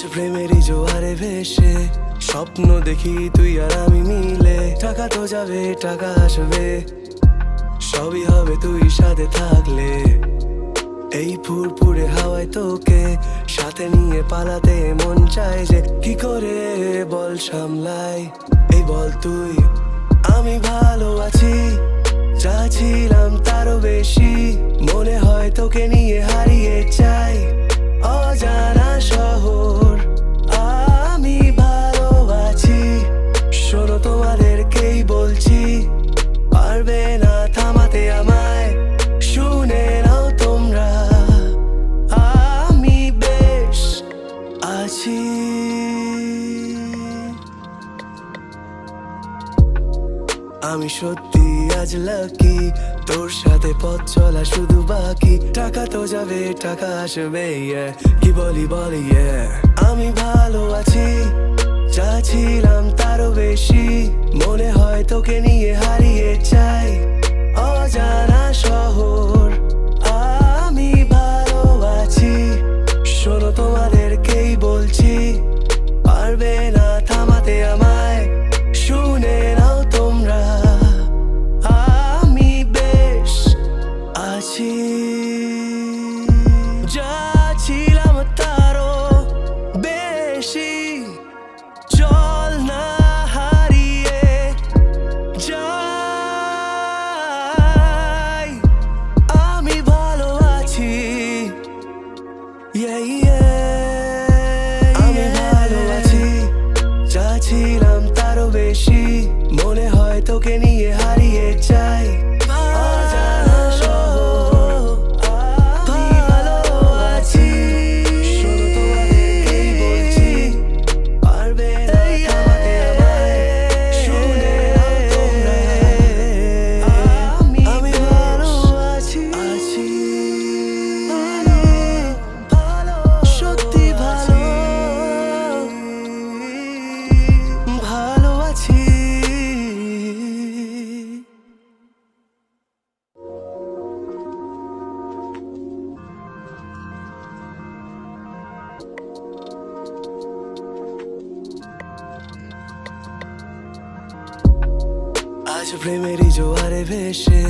আজ প্রেমেরই জোয়ারে ভেসে, স্বপ্ন দেখি তুই আর আমি মিলে। টাকা তো যাবে, টাকা আসবে, সবই হবে তুই সাথে থাকলে। এই ফুরফুরে হাওয়ায় তোকে সাথে নিয়ে পালাতে মন চায় যে, কি করে বল সামলাই এই বল তুই, আমি ভালো আছি, যা ছিলাম তারও বেশি। মনে হয় তোকে নিয়ে হারিয়ে চাই, অজানা শহর। আমি সত্যি আজ লাকি তোর সাথে পথ চলা শুধু বাকি। টাকা তো যাবে, টাকা আসবে কি বলি বলি আমি ভালো আছি চাচ্ছিলাম ছিলাম তারও বেশি। মনে হয় তোকে নিয়ে হারিয়ে চাই। অজানা শহর মনে হয় তোকে আজ প্রেমেরই জোয়ারে ভেসে,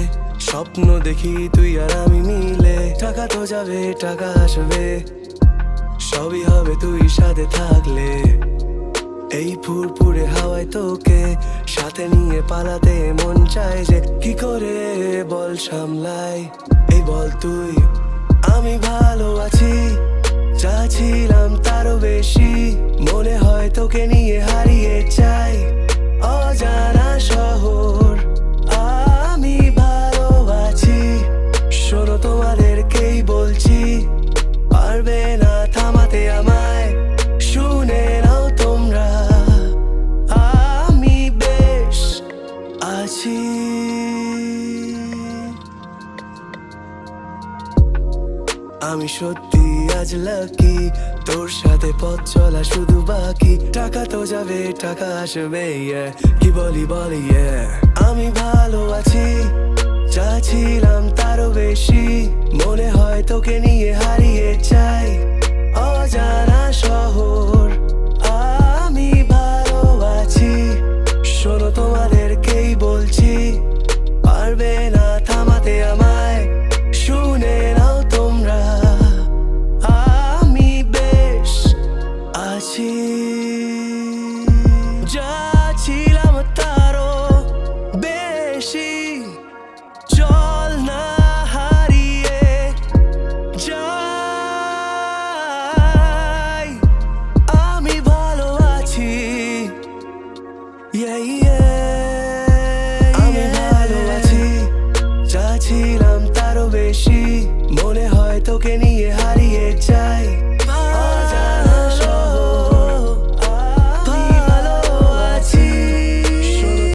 স্বপ্ন দেখি তুই আর আমি মিলে। টাকা তো যাবে, টাকা আসবে, সবই হবে তুই সাথে থাকলে। এই ফুরফুরে হাওয়ায় তোকে সাথে নিয়ে পালাতে মন চায় যে, কি করে বল সামলাই এই বল তুই, আমি ভালো আছি, যা ছিলাম তারও বেশি। মনে হয় তোকে নিয়ে আমি সত্যি আজ লাকি তোর সাথে পথ চলা শুধু বাকি টাকা তো যাবে, টাকা আসবে. কি বলি বলি. আমি ভালো আছি চাচ্ছিলাম ছিলাম তারও বেশি মনে হয় তোকে নিয়ে Yeah, yeah, আমি ভালো আছি যা তারও বেশি। মনে হয় তোকে নিয়ে